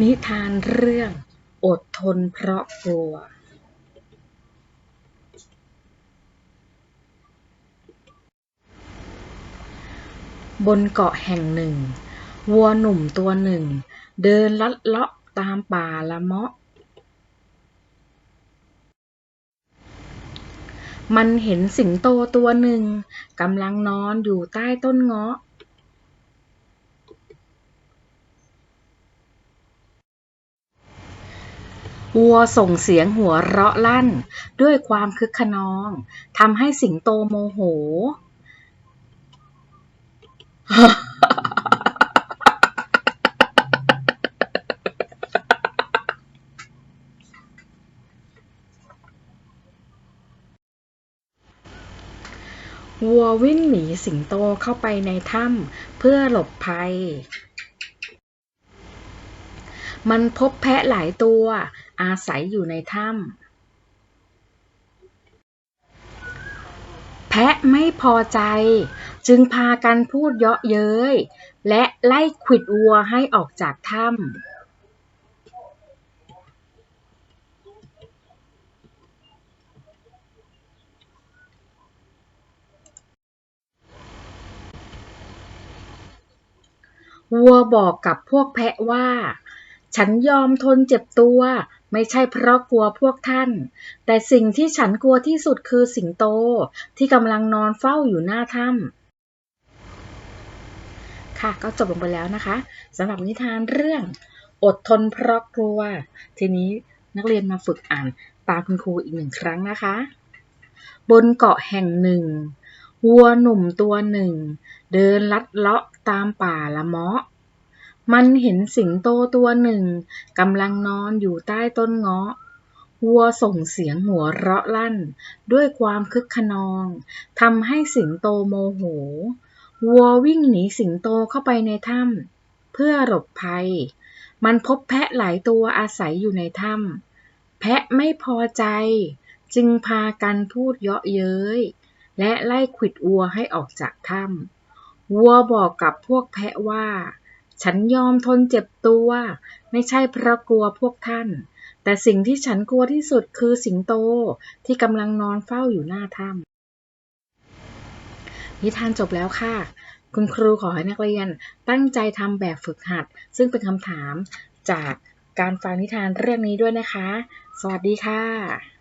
นิทานเรื่องอดทนเพราะกลัว บนเกาะแห่งหนึ่ง วัวหนุ่มตัวหนึ่ง เดินลัดเลาะตามป่าละเมาะ มันเห็นสิงโตตัวหนึ่งกำลังนอนอยู่ใต้ต้นเงาะ วัวส่งเสียงหัวเราะลั่น ด้วยความคึกคะนองทำให้สิงโตโมโห วัววิ่งหนีสิงโตเข้าไปในถ้ำเพื่อหลบภัยมันพบแพะหลายตัว อาศัยอยู่ในถ้ำแพะไม่พอใจ จึงพากันพูดเยาะเย้ย และไล่ขวิดวัวให้ออกจากถ้ำวัวบอกกับพวกแพะว่า ฉันยอมทนเจ็บตัว ไม่ใช่เพราะกลัวพวกท่าน แต่สิ่งที่ฉันกลัวที่สุดคือสิงโตที่กำลังนอนเฝ้าอยู่หน้าถ้ำค่ะก็จบลงไปแล้วนะคะสำหรับนิทานเรื่อง อดทนเพราะกลัว ทีนี้นักเรียนมาฝึกอ่านตามคุณครูอีกหนึ่งครั้งนะคะ บนเกาะแห่งหนึ่ง วัวหนุ่มตัวหนึ่ง เดินลัดเลาะตามป่าละเมาะ มันเห็นสิงโตตัวหนึ่งกำลังนอนอยู่ใต้ต้นเงาะ วัวส่งเสียงหัวเราะลั่น ด้วยความคึกคะนองทำให้สิงโตโมโห วัววิ่งหนีสิงโตเข้าไปในถ้ำเพื่อหลบภัย มันพบแพะหลายตัวอาศัยอยู่ในถ้ำแพะไม่พอใจ จึงพากันพูดเยาะเย้ย และไล่ขวิดวัวให้ออกจากถ้ำวัวบอกกับพวกแพะว่า ฉันยอมทนเจ็บตัว ไม่ใช่เพราะกลัวพวกท่าน แต่สิ่งที่ฉันกลัวที่สุดคือสิงโตที่กำลังนอนเฝ้าอยู่หน้าถ้ำนิทานจบแล้วค่ะ คุณครูขอให้นักเรียนตั้งใจทำแบบฝึกหัด ซึ่งเป็นคำถามจากการฟังนิทานเรื่องนี้ด้วยนะคะ สวัสดีค่ะ